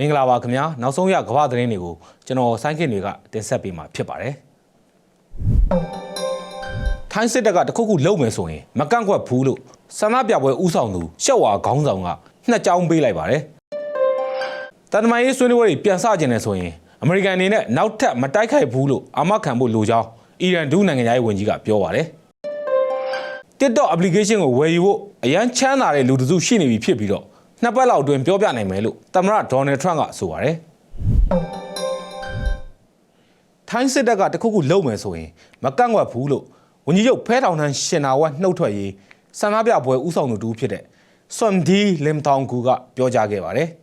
မင်္ဂလာပါခင်ဗျာနောက်ဆုံးရကမ္ဘာသတင်းတွေကိုကျွန်တော်ဆိုင်းခင်တွေကတင်ဆက်ပေးမှာဖြစ်ပါတယ်ထိုင်းစစ်တပ်ကတခုခုလုံမယ်ဆိုရင်မကန့်ကွက်ဘူးလို့ဆန္ဒပြပွဲဥဆောင်သူရှက်ဝါခေါင်းဆောင်ကနှစ်ကြောင်းပေးလိုက်ပါတယ်တန်တမာရေးဆွေးနွေးပွဲတွေပြန်ဆကျင်နေဆိုရင်အမေရိကန်အနေနဲ့နောက်ထပ်မတိုက်ခိုက်ဘူးလို့အာမခံဖို့လိုကြောင်းအီရန်ဒုနိုင်ငံသားရေးဝန်ကြီးကပြောပါတယ် TikTok application ကိုဝယ်ယူဖို့အရန်ချမ်းသာတဲ့လူတစုရှိနေပြီဖြစ်ပြီးတော့ နှစ်ပတ်လောက်အတွင်းပြောပြနိုင်မယ်လို့သမ္မတဒေါ်နယ်ထရန့်ကဆိုပါတယ်။ထိုင်းစစ်တပ်ကတခုခုလုပ်မယ်ဆိုရင်မကန့်ကွက်ဘူးလို့ဝန်ကြီးချုပ်ဖဲထောင်ထန်းရှင်နာဝတ်နှုတ်ထွက်ရေးဆန္ဒပြပွဲဥဆောင်သူတူဖြစ်တဲ့ဆွမ်ဒီလင်တောင်ကူကပြောကြားခဲ့ပါတယ်။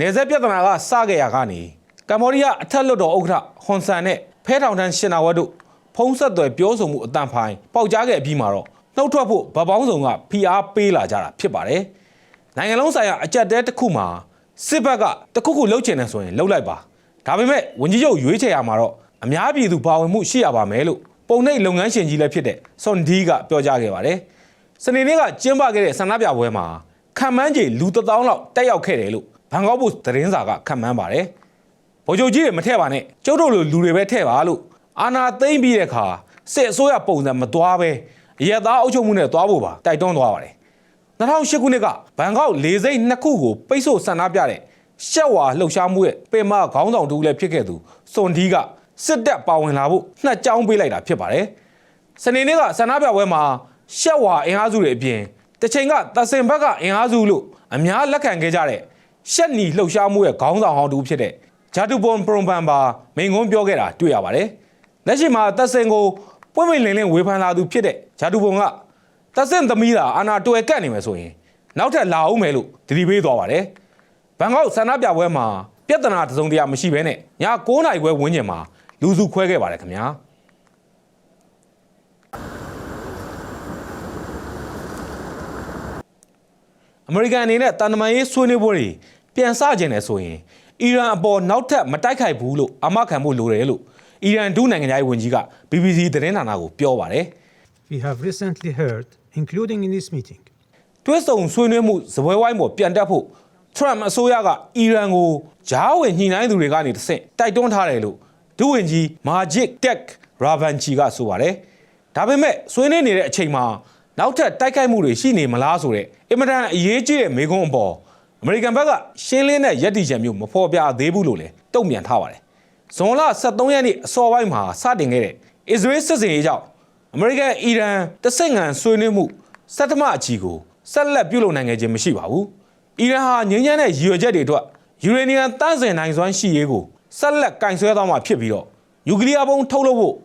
နေဆက်ပြဿနာကစခဲ့ရကနေကမ္ဘောဒီးယားအထက်လွှတ်တော်ဥက္ကဋ္ဌဟွန်ဆန်နဲ့ဖဲထောင်တန်းရှင်နာဝတ်တို့ဖုံးဆက်သွယ်ပြောဆိုမှုအတန်ဖိုင်ပေါက်ကြားခဲ့အပြီးမှာတော့နှုတ်ထွက်ဖို့ဗတ်ပေါင်းဆောင်ကဖိအားပေးလာကြတာဖြစ်ပါတယ်။နိုင်ငံလုံးဆိုင်ရာအကြက်တဲတစ်ခုမှာစစ်ဘက်ကတစ်ခုခုလှုပ်ချင်တယ်ဆိုရင်လှုပ်လိုက်ပါ။ဒါပေမဲ့ဝန်ကြီးချုပ်ရွေးချယ်ရမှာတော့အများပြည်သူပါဝင်မှုရှိရပါမယ်လို့ပုံနှိပ်လုပ်ငန်းရှင်ကြီးလည်းဖြစ်တဲ့ဆွန်ဒီကပြောကြားခဲ့ပါတယ်။စနေနေ့ကကျင်းပခဲ့တဲ့ဆန္ဒပြပွဲမှာခံမှန်းကြီးလူတစ်သောင်းလောက်တက်ရောက်ခဲ့တယ်လို့ ဘန်ကောက်ပို့သတင်းစာကခံမှန်းပါတယ်။ဗိုလ်ချုပ်ကြီးတွေမထည့်ပါနဲ့ကျုပ်တို့လိုလူတွေပဲထည့်ပါလို့အာနာသိမ့်ပြီးတဲ့အခါစစ်အစိုးရပုံစံမသွားပဲအရက်သားအုပ်ချုပ်မှုနဲ့သွားဖို့ပါတိုက်တွန်းသွားပါတယ်။2008ခုနှစ်ကဘန်ကောက်လေဆိပ်နှစ်ခုကိုပိတ်ဆို့ဆန္ဒပြတဲ့ရှက်ဝါလှုပ်ရှားမှုရဲ့ပင်မခေါင်းဆောင်တူလည်းဖြစ်ခဲ့သူစွန်ဒီကစစ်တပ်ပါဝင်လာဖို့နှက်ကြောင်းပေးလိုက်တာဖြစ်ပါတယ်။စနေနေ့ကဆန္ဒပြပွဲမှာရှက်ဝါအင်အားစုတွေအပြင်တစ်ချိန်ကသစင်ဘက်ကအင်အားစုလို့အများလက်ခံခဲ့ကြတဲ့ ရှက်နီလှုပ်ရှားမှုရဲ့ခေါင်းဆောင်ဟောင်းတူဖြစ်တဲ့ဂျာတူပွန်ပရွန်ပန်ပါမိန်ကွန်းပြောခဲ့တာတွေ့ရပါတယ်။လက်ရှိမှာသစင်ကိုပွင့်ပွင့်လင်းလင်းဝေဖန်လာသူဖြစ်တဲ့ဂျာတူပွန်ကသစင်သမီးတာအာနာတွယ်ကတ်နေမယ်ဆိုရင်နောက်ထပ်လာအောင်မယ်လို့တတိပေးသွားပါတယ်။ဘန်ကောက်ဆန္ဒပြပွဲမှာပြဿနာတစ်စုံတရာမရှိဘဲနဲ့ည9:00နာရီခွဲဝန်းကျင်မှာလူစုခွဲခဲ့ပါတယ်ခင်ဗျာ။အမေရိကန်အနေနဲ့တန်တမာရေးဆွေးနွေးပွဲတွေ ပြန်ဆကျင်တယ်ဆိုရင်အီရန်အပေါ်နောက်ထပ်မတိုက်ခိုက်ဘူးလို့အမခံဖို့လိုတယ်လို့အီရန်ဒုနိုင်ငံသားရေးဝန်ကြီးက BBC သတင်းဌာနကိုပြောပါတယ် We have recently heard, including in this meeting, ။တွဲဆုံဆွေးနွေးမှုဇပွဲဝိုင်းပေါ်ပြန်တက်ဖို့ Trump အစိုးရကအီရန်ကိုဂျားဝင်ညှိနှိုင်းသူတွေကနေတဆင့်တိုက်တွန်းထားတယ်လို့ဒုဝန်ကြီး Majid Tek Ravanchi ကဆိုပါတယ်။ဒါပေမဲ့ဆွေးနွေးနေတဲ့အချိန်မှာနောက်ထပ်တိုက်ခိုက်မှုတွေရှိနေမလားဆိုတဲ့အင်မတန်အရေးကြီးတဲ့မေးခွန်းအပေါ် အမေရိကန်ဘက်ကရှင်းလင်းတဲ့ရည်တည်ချက်မျိုးမဖော်ပြသေးဘူးလို့လည်းတုံ့ပြန်ထားပါတယ်။ဇွန်လ23ရက်နေ့အစောပိုင်းမှာစတင်ခဲ့တဲ့အစ္စရေးစစ်စင်ရေးကြောင့်အမေရိကန်အီရန်တဆင့်ငံဆွေးနွေးမှုစက်တမအချီကိုဆက်လက်ပြုလုပ်နိုင်ခဲ့ခြင်းမရှိပါဘူး။အီရန်ဟာငြိမ်းချမ်းတဲ့ရည်ရွယ်ချက်တွေအတွက်ယူရေနီယံတန့်စင်နိုင်စွမ်းရှိရေးကိုဆက်လက်ကင်ဆွဲသွားမှာဖြစ်ပြီးတော့နျူကလ িয়ার ဘုံထုတ်လုပ်ဖို့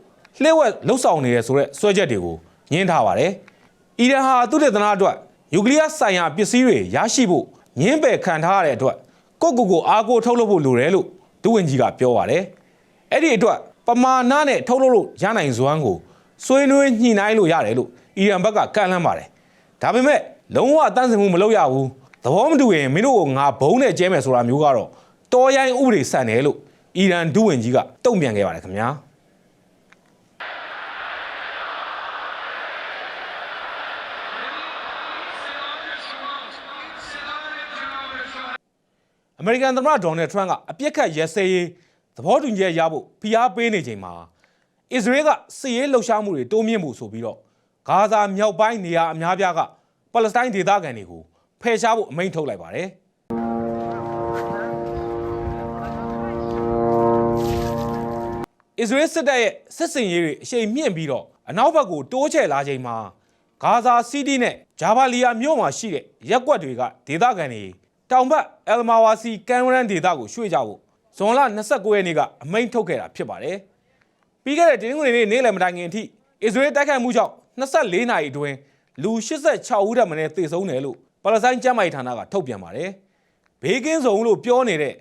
လှည့်ဝက်လှုပ်ဆောင်နေရဆိုတဲ့ဆွဲချက်တွေကိုညှင်းထားပါတယ်။ အီရန်ဟာသူတေသနာအတွက်နျူကလ িয়ার ဆိုင်ရာပစ္စည်းတွေရရှိဖို့ ညှင်းပယ်ခံထားရတဲ့အတွက်ကိုယ့်ကိုယ်ကိုအားကိုးထုတ်လုပ်ဖို့လိုတယ်လို့ဒုဝန်ကြီးကပြောပါတယ်။အဲ့ဒီအတွက်ပမာဏနဲ့ထုတ်လုပ်လို့ရနိုင်စွမ်းကိုဆွေးနွေးညှိနှိုင်းလို့ရတယ်လို့အီရန်ဘက်ကကန့်လန့်ပါတယ်။ဒါပေမဲ့လုံးဝတန့်စင်မှုမလုပ်ရဘူး။သဘောမတူရင်မင်းတို့ကငါဘုံနဲ့ကျဲမယ်ဆိုတာမျိုးကတော့တော်ရိုင်းဥပဒေဆန်တယ်လို့အီရန်ဒုဝန်ကြီးကတုံ့ပြန်ခဲ့ပါတယ်ခင်ဗျာ။ အမေရိကန်သမ္မတဒေါ်နယ်ထရန့်ကအပြစ်ခတ်ရဲစဲရေးသဘောတူညီချက်ရဖို့ဖိအားပေးနေချိန်မှာအစ္စရေးကစစ်ရေးလှုပ်ရှားမှုတွေတိုးမြင့်မှုဆိုပြီးတော့ဂါဇာမြောက်ပိုင်းနေရာအများပြားကပါလက်စတိုင်းဒေသခံတွေကိုဖယ်ရှားဖို့အမိန့်ထုတ်လိုက်ပါတယ်အစ္စရေးစစ်တပ်ရဲ့စစ်စင်ရေးတွေအရှိန်မြင့်ပြီးတော့အနောက်ဘက်ကိုတိုးချဲ့လာချိန်မှာဂါဇာစီးတီးနဲ့ဂျာဘာလီယာမြို့မှာရှိတဲ့ရက်ကွက်တွေကဒေသခံတွေ တောင်ဘက်အယ်လ်မာဝါစီကန်ဝရန်ဒေသကိုရွှေ့ကြဖို့ဇွန်လ29ရက်နေ့ကအမိန့်ထုတ်ခဲ့တာဖြစ်ပါတယ်။ပြီးခဲ့တဲ့တင်းငွေနေ့နေ့လယ်မတိုင်ခင်အထိအစ္စရေးတိုက်ခိုက်မှုကြောင့်24နာရီအတွင်းလူ86ဦးထပ်မံသေဆုံးတယ်လို့ပါလက်စတိုင်းကျန်းမာရေးဌာနကထုတ်ပြန်ပါတယ်။ဘေးကင်းစုံလို့ပြောနေတဲ့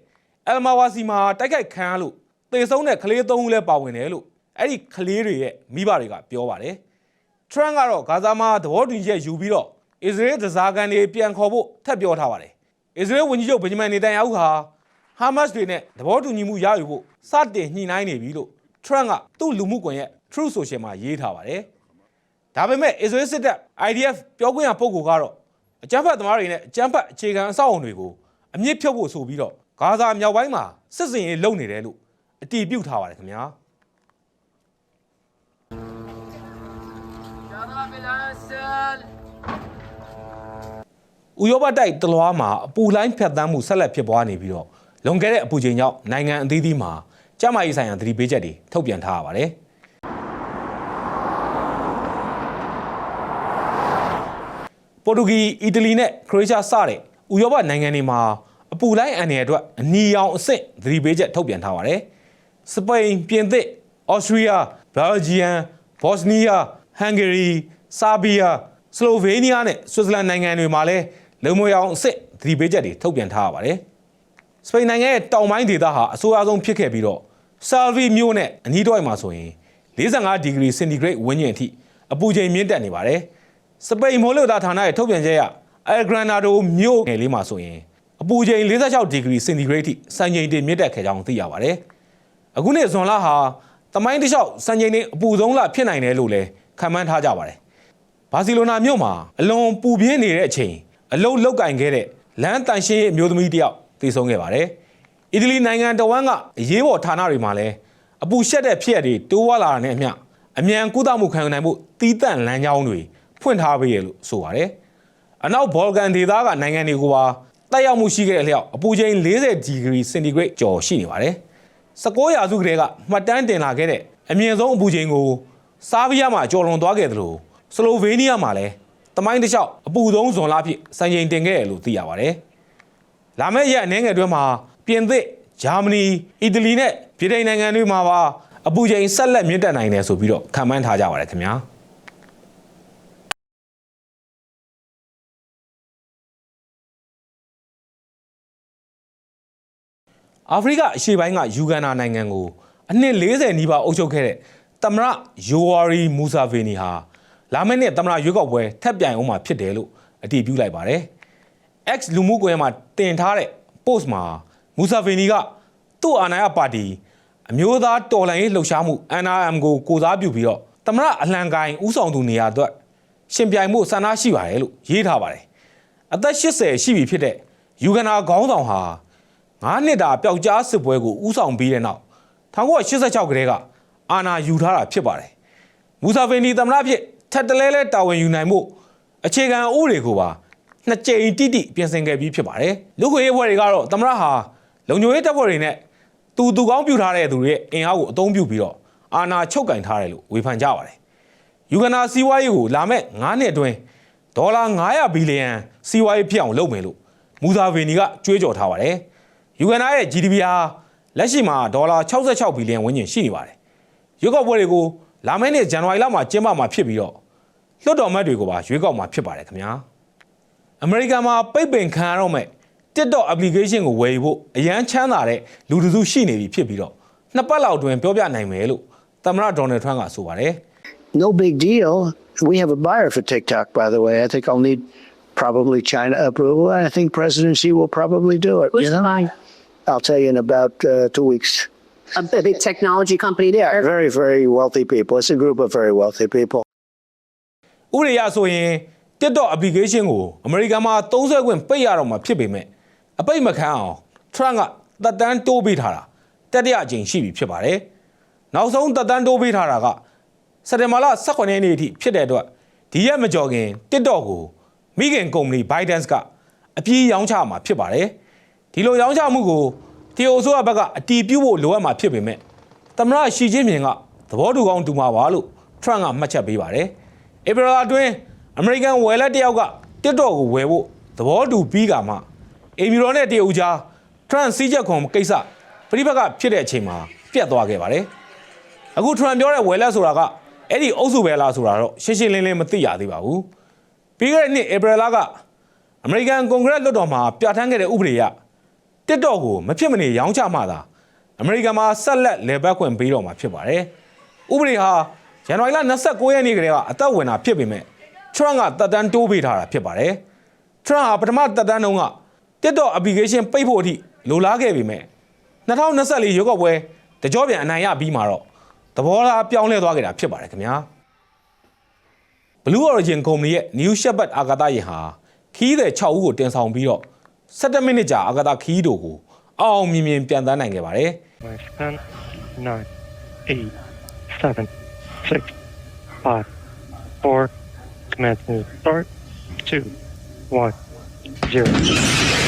အယ်လ်မာဝါစီမှာတိုက်ခိုက်ခံရလို့သေဆုံးတဲ့ကလေး3ဦးလည်းပါဝင်တယ်လို့အဲ့ဒီကလေးတွေရဲ့မိဘတွေကပြောပါတယ်။ထရန့်ကတော့ဂါဇာမှာသဘောတူညီချက်ယူပြီးတော့အစ္စရေးဒဇာကန်တွေပြန်ခေါ်ဖို့ထပ်ပြောထားပါတယ်။ အစ္စရေးဝန်ကြီးချုပ်ဗင်ဂျမင်နေတန်ယာဟုဟာဟာမတ်တွေနဲ့သဘောတူညီမှုရယူဖို့စတင်ညှိနှိုင်းနေပြီလို့ Trump ကသူ့လူမှုကွန်ရက် Truth Social မှာရေးထားပါတယ်။ဒါပေမဲ့ Israel စစ်တပ် IDF ပြောခွင့်ရပုဂ္ဂိုလ်ကတော့အကြမ်းဖက်သမားတွေနဲ့အကြမ်းဖက်အခြေခံအဆောက်အအုံတွေကိုအမြင့်ဖြုတ်ဖို့ဆိုပြီးတော့ဂါဇာမြောက်ပိုင်းမှာစစ်စင်ရေးလုပ်နေတယ်လို့အတည်ပြုထားပါတယ်ခင်ဗျာ။ ဥရောပတိုက်တလွားမှာအပူလိုင်းဖြတ်တန်းမှုဆက်လက်ဖြစ်ပွားနေပြီးတော့လွန်ခဲ့တဲ့အပူချိန်ကြောင့်နိုင်ငံအသီးသီးမှာကျန်းမာရေးဆိုင်ရာသတိပေးချက်တွေထုတ်ပြန်ထားရပါတယ်။ပေါ်တူဂီ၊အီတလီနဲ့ခရိုအေးရှားစတဲ့ဥရောပနိုင်ငံတွေမှာအပူလိုင်းအန်နယ်အတွက်အနီရောင်အဆင့်သတိပေးချက်ထုတ်ပြန်ထားပါတယ်။စပိန်၊ပြင်သစ်၊အော်စတြီးယား၊ဘယ်လ်ဂျီယံ၊ဘော့စနီးယား၊ဟန်ဂေရီ၊ဆာဘီယာ၊စလိုဗေးနီးယားနဲ့ဆွစ်ဇာလန်နိုင်ငံတွေမှာလည်း လုံမရောင်အဆင့်သတိပေးချက်တွေထုတ်ပြန်ထားရပါတယ်။စပိန်နိုင်ငံရဲ့တောင်ပိုင်းဒေသဟာအဆိုးအဆုံးဖြစ်ခဲ့ပြီးတော့ဆာလ်ဗီမြို့နဲ့အနီးတစ်ဝိုက်မှာဆိုရင်45ဒီဂရီစင်တီဂရိတ်ဝန်းကျင်အထိအပူချိန်မြင့်တက်နေပါတယ်။စပိန်မိုးလေဝသဌာနရဲ့ထုတ်ပြန်ချက်အရအယ်ဂရန်နာဒိုမြို့နယ်လေးမှာဆိုရင်အပူချိန်46ဒီဂရီစင်တီဂရိတ်အထိစံချိန်တင်မြင့်တက်ခဲ့ကြောင်းသိရပါတယ်။အခုနေ့ဇွန်လဟာတမိုင်းတစ်လျှောက်စံချိန်တင်အပူဆုံးလဖြစ်နိုင်တယ်လို့လည်းခန့်မှန်းထားကြပါတယ်။ဘာစီလိုနာမြို့မှာအလွန်ပူပြင်းနေတဲ့အချိန် အလုတ်လောက်ကင်ခဲ့တဲ့လမ်းတန်ရှင်းရေးအမျိုးသမီးတစ်ယောက်တည်ဆုံးခဲ့ပါတယ်။အီတလီနိုင်ငံတဝန်းကအရေးပေါ်ဌာနတွေမှာလည်းအပူရှက်တဲ့ဖြစ်ရပ်တွေတိုးဝါလာတာနဲ့အမျှအမြန်ကုသမှုခံယူနိုင်မှုတီးတန့်လမ်းကြောင်းတွေဖွင့်ထားပေးရလို့ဆိုပါတယ်။အနောက်ဘော်လကန်ဒေသကနိုင်ငံတွေကပါတက်ရောက်မှုရှိခဲ့တဲ့လျောက်အပူချိန်40ဒီဂရီစင်တီဂရိတ်ကျော်ရှိနေပါတယ်။19ရာစုကတည်းကမှတ်တမ်းတင်လာခဲ့တဲ့အမြင့်ဆုံးအပူချိန်ကိုဆားဗီးယားမှာကျော်လွန်သွားခဲ့သလိုစလိုဗေးနီးယားမှာလည်း တမိုင်းတစ်လျှောက်အပူဆုံးဇွန်လအဖြစ်စံချိန်တင်ခဲ့တယ်လို့သိရပါတယ်။လာမယ့်ရက်အနည်းငယ်အတွင်းမှာပြင်သစ်၊ဂျာမနီ၊အီတလီနဲ့ဗြိတိန်နိုင်ငံတွေမှာပါအပူချိန်ဆက်လက်မြင့်တက်နိုင်တယ်ဆိုပြီးတော့ခန့်မှန်းထားကြပါတယ်ခင်ဗျာ။အာဖရိကအရှေ့ပိုင်းကယူဂန်နာနိုင်ငံကိုအနှစ်40နီးပါးအုပ်ချုပ်ခဲ့တဲ့သမ္မတယိုဝါရီမူဆာဗေနီဟာ လာမယ့်နှစ်သမ္မတရွေးကောက်ပွဲထပ်ပြိုင်အောင်မှာဖြစ်တယ်လို့အတည်ပြုလိုက်ပါတယ်။ X လူမှုကွန်ရက်မှာတင်ထားတဲ့ post မှာမူဆာဗေနီကသူ့အာဏာရပါတီအမျိုးသားတော်လှန်ရေးလှုပ်ရှားမှု NRM ကိုကိုစားပြုပြီးတော့သမ္မတအလံကိုင်ဦးဆောင်သူနေရာအတွက်ရှင်ပြိုင်မှုဆန္ဒရှိပါတယ်လို့ရေးထားပါတယ်။အသက်80ရှိပြီဖြစ်တဲ့ယူဂန်နာခေါင်းဆောင်ဟာငါးနှစ်တာပျောက်ကြားစစ်ပွဲကိုဥဆောင်ပြီးတဲ့နောက်1986ကတည်းကအာဏာယူထားတာဖြစ်ပါတယ်။မူဆာဗေနီသမ္မတဖြစ် ထက်တလဲလဲတာဝန်ယူနိုင်မှုအခြေခံဥပဒေကိုပါနှစ်ကြိမ်တိတိပြင်ဆင်ခဲ့ပြီးဖြစ်ပါတယ်။လူ့ခွင့်ရေးဖွဲ့တွေကတော့သမ္မတဟာလုံခြုံရေးတပ်ဖွဲ့တွေနဲ့တူတူကောင်းပြုထားတဲ့သူတွေရဲ့အင်အားကိုအသုံးပြုပြီးတော့အာဏာချုပ်ကင်ထားတယ်လို့ဝေဖန်ကြပါတယ်။ယူဂန်နာစီးပွားရေးကိုလာမဲ့9နှစ်အတွင်းဒေါ်လာ900ဘီလီယံစီးပွားရေးဖြစ်အောင်လုပ်မယ်လို့မူဆာဗေနီကကြွေးကြော်ထားပါတယ်။ယူဂန်နာရဲ့ GDP ဟာလက်ရှိမှာဒေါ်လာ66ဘီလီယံဝန်းကျင်ရှိနေပါတယ်။ရွေးကောက်ပွဲတွေကို လာမယ့်နှစ်ဇန်နဝါရီလမှာကျင်းပမှာဖြစ်ပြီးတော့လွှတ်တော်အမတ်တွေကိုပါရွေးကောက်မှာဖြစ်ပါတယ်ခင်ဗျာ။အမေရိကန်မှာပိတ်ပင်ခံရတော့မဲ့ TikTok application ကိုဝယ်ယူဖို့အရန်ချမ်းသာတဲ့လူတစ်စုရှိနေပြီဖြစ်ပြီးတော့နှစ်ပတ်လောက်အတွင်းပြောပြနိုင်မယ်လို့သမ္မတဒေါ်နယ်ထရန့်ကဆိုပါတယ်။ No big deal. We have a buyer for TikTok, by the way. I think I'll need probably China approval. and I think President Xi will probably do it. Who's you know? buying? I'll tell you in about uh, two weeks. A b- big technology company there. Very, very wealthy people. It's a group of very wealthy people. ဥပဒေအရဆိုရင် TikTok application ကိုအမေရိကန်မှာသုံးစွဲခွင့်ပိတ်ရတော့မှာဖြစ်ပေမဲ့အပိတ်မခံအောင် Trump ကတက်တန်းတိုးပေးထားတာတတိယအကြိမ်ရှိပြီဖြစ်ပါတယ်။နောက်ဆုံးတက်တန်းတိုးပေးထားတာကစက်တင်ဘာလ18ရက်နေ့အထိဖြစ်တဲ့အတွက်ဒီရက်မကျော်ခင် TikTok ကိုမိခင်ကုမ္ပဏီ ByteDance ကအပြေးရောင်းချမှာဖြစ်ပါတယ်။ဒီလိုရောင်းချမှုကို တရုတ်အစိုးရဘက်ကအတီးပြုတ်ဖို့လိုအပ်မှာဖြစ်ပေမဲ့သမ္မတရှီကျင်းမြင်ကသဘောတူကောင်းတူမှာပါလို့ Trump ကမှတ်ချက်ပေးပါတယ်။ဧပြီလအတွင်းအမေရိကန်ဝယ်လက်တယောက်က TikTok ကိုဝယ်ဖို့သဘောတူပြီးကမှအင်မီရောနဲ့တရုတ်ကြား Trump စီးချက်ခွန်ကိစ္စပြိပက္ခဖြစ်တဲ့အချိန်မှာပြတ်သွားခဲ့ပါတယ်။အခု Trump ပြောတဲ့ဝယ်လက်ဆိုတာကအဲ့ဒီအုပ်စုပဲလားဆိုတာတော့ရှင်းရှင်းလင်းလင်းမသိရသေးပါဘူး။ပြီးခဲ့တဲ့နှစ်ဧပြီလကအမေရိကန်ကွန်ဂရက်လွှတ်တော်မှာပြဋ္ဌာန်းခဲ့တဲ့ဥပဒေအရ TikTok ကိုမဖြစ်မနေရောင်းချမှသာအမေရိကန်မှာဆက်လက်လည်ပတ်ခွင့်ပေးတော့မှာဖြစ်ပါတယ်။ဥပဒေဟာဇန်နဝါရီလ29ရက်နေ့ကတည်းကအသက်ဝင်တာဖြစ်ပေမဲ့ Trump ကတက်တန်းတိုးပေးထားတာဖြစ်ပါတယ်။ Trump ဟာပထမတက်တန်းတုန်းက TikTok application ပိတ်ဖို့အထိလိုလားခဲ့ပေမဲ့2024ရွေးကောက်ပွဲတကြောပြန်အနိုင်ရပြီးမှာတော့သဘောထားပြောင်းလဲသွားခဲ့တာဖြစ်ပါတယ်ခင်ဗျာ Blue Origin ကုမ္ပဏီရဲ့ New Shepard အာကာသယာဉ်ဟာခီးသည်6ဦးကိုတင်ဆောင်ပြီးတော့ 17မိနစ်ကြာအာကာသခီးတို့ကိုအောင်အောင်မြင်မြင်ပြန်တန်းနိုင်ခဲ့ပါတယ် Minus 10, 9, 8, 7, 6, 5, 4, command to start, 2, 1, 0.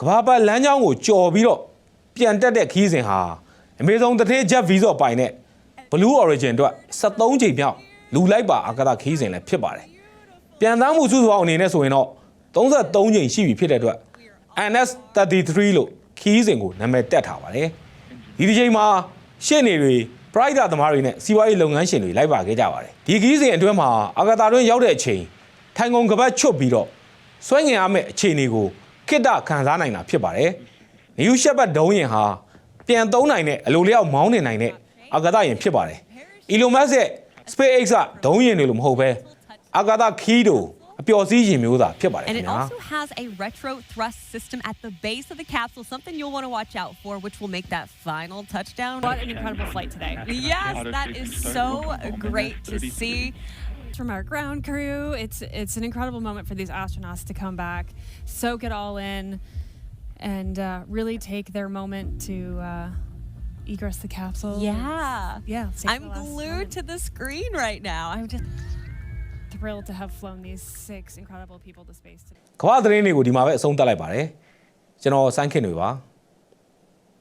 ကဘာပတ်လမ်းကြောင်းကိုကြော်ပြီးတော့ပြန်တက်တဲ့ခီးစဉ်ဟာအမေဇုံတထေးဂျက်ဗီဇော့ပိုင်နဲ့ Blue Origin အတွက်73ချိန်မြောက်လူလိုက်ပါအာကာသခီးစဉ်လည်းဖြစ်ပါတယ်။ပြန်တမ်းမှုစုစုပေါင်းအနေနဲ့ဆိုရင်တော့33ချိန်ရှိပြီဖြစ်တဲ့အတွက် NS33 လို့ခီးစဉ်ကိုနာမည်တက်ထားပါတယ်။ဒီဒီချိန်မှာရှင့်နေတွေ Pride သမားတွေနဲ့စီးပွားရေးလုပ်ငန်းရှင်တွေလိုက်ပါခဲ့ကြပါတယ်။ဒီခီးစဉ်အတွင်းမှာအာကာသတွင်းရောက်တဲ့အချိန်ထိုင်ကုန်ကပတ်ချွတ်ပြီးတော့စွဲငင်ရမယ့်အခြေအနေကို ခိတ္တခံစားနိုင်တာဖြစ်ပါတယ်။ New Shepard ဒုံးယာဉ်ဟာပြန်သုံးနိုင်တဲ့အလိုလျောက်မောင်းနေနိုင်တဲ့အာကာသယာဉ်ဖြစ်ပါတယ်။ Elon Musk ရဲ့ SpaceX ကဒုံးယာဉ်တွေလို့မဟုတ်ဘဲအာကာသခီးတို့အပျော်စီးယာဉ်မျိုးသာဖြစ်ပါတယ် And ခင် it ဗျာ also has a retro thrust system at the base of the capsule, something you'll want to watch out for, which will make that final touchdown. What an incredible flight today. Yes, that is so great to see. From our ground crew, it's it's an incredible moment for these astronauts to come back, soak it all in, and uh, really take their moment to uh, egress the capsule. Yeah. Yeah. save I'm the last glued moment. to the screen right now. I'm just thrilled to have flown these six incredible people to space today. ကမ္ဘာသတင်းတွေကိုဒီမှာပဲအဆုံးသတ်လိုက်ပါတယ်ကျွန်တော်စိုင်းခင်တွေပါ